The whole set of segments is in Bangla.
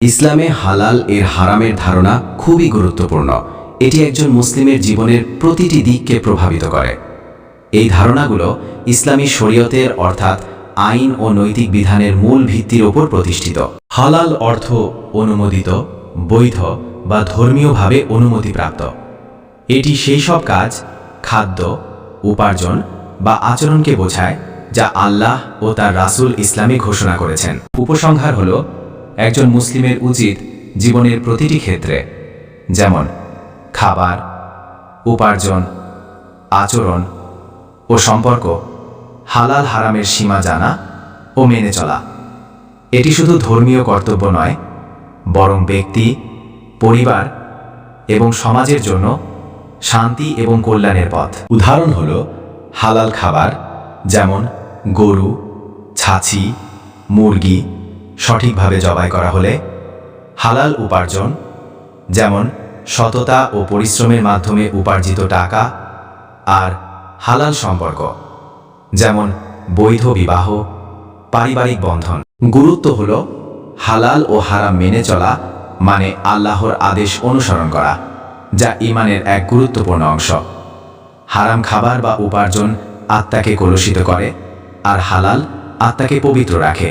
ইসলামে হালাল এর হারামের ধারণা খুবই গুরুত্বপূর্ণ। এটি একজন মুসলিমের জীবনের প্রতিটি দিককে প্রভাবিত করে। এই ধারণাগুলো ইসলামী শরীয়তের অর্থাৎ আইন ও নৈতিক বিধানের মূল ভিত্তির ওপর প্রতিষ্ঠিত। হালাল অর্থ অনুমোদিত, বৈধ বা ধর্মীয়ভাবে অনুমতিপ্রাপ্ত। এটি সেই সব কাজ, খাদ্য, উপার্জন বা আচরণকে বোঝায় যা আল্লাহ ও তার রাসূল ইসলামে ঘোষণা করেছেন। উপসংহার হল একজন মুসলিমের উচিত জীবনের প্রতিটি ক্ষেত্রে, যেমন খাবার, উপার্জন, আচরণ ও সম্পর্ক হালাল হারামের সীমা জানা ও মেনে চলা। এটি শুধু ধর্মীয় কর্তব্য নয়, বরং ব্যক্তি, পরিবার এবং সমাজের জন্য শান্তি এবং কল্যাণের পথ। উদাহরণ হল হালাল খাবার, যেমন গরু ছাছি মুরগি সঠিকভাবে জবাই করা হলে হালাল উপার্জন, যেমন সততা ও পরিশ্রমের মাধ্যমে উপার্জিত টাকা আর হালাল সম্পর্ক, যেমন বৈধ বিবাহ, পারিবারিক বন্ধন। গুরুত্ব হল হালাল ও হারাম মেনে চলা মানে আল্লাহর আদেশ অনুসরণ করা, যা ইমানের এক গুরুত্বপূর্ণ অংশ। হারাম খাবার বা উপার্জন আত্মাকে কলুষিত করে আর হালাল আত্মাকে পবিত্র রাখে।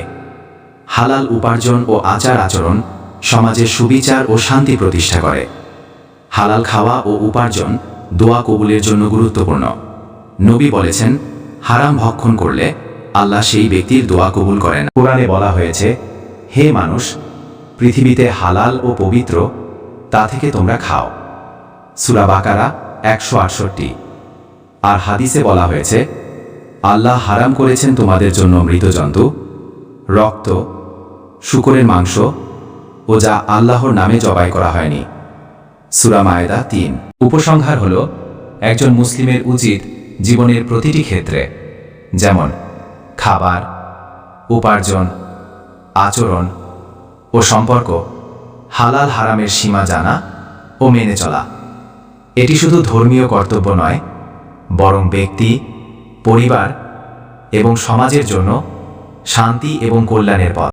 হালাল উপার্জন ও আচার আচরণ সমাজের সুবিচার ও শান্তি প্রতিষ্ঠা করে। হালাল খাওয়া ও উপার্জন দোয়া কবুলের জন্য গুরুত্বপূর্ণ। নবী বলেছেন, হারাম ভক্ষণ করলে আল্লাহ সেই ব্যক্তির দোয়া কবুল করেন। কোরআনে বলা হয়েছে, হে মানুষ, পৃথিবীতে হালাল ও পবিত্র, তা থেকে তোমরা খাও। সুরা বাকারা একশো আটষট্টি। আর হাদিসে বলা হয়েছে, আল্লাহ হারাম করেছেন তোমাদের জন্য মৃত জন্তু, রক্ত শুকরের মাংস ও যা আল্লাহর নামে জবাই করা হয়নি। সুরা মায়েদা তিন। উপসংহার হল, একজন মুসলিমের উচিত জীবনের প্রতিটি ক্ষেত্রে, যেমন খাবার, উপার্জন, আচরণ ও সম্পর্ক, হালাল হারামের সীমা জানা ও মেনে চলা। এটি শুধু ধর্মীয় কর্তব্য নয়, বরং ব্যক্তি, পরিবার এবং সমাজের জন্য শান্তি এবং কল্যাণের পথ।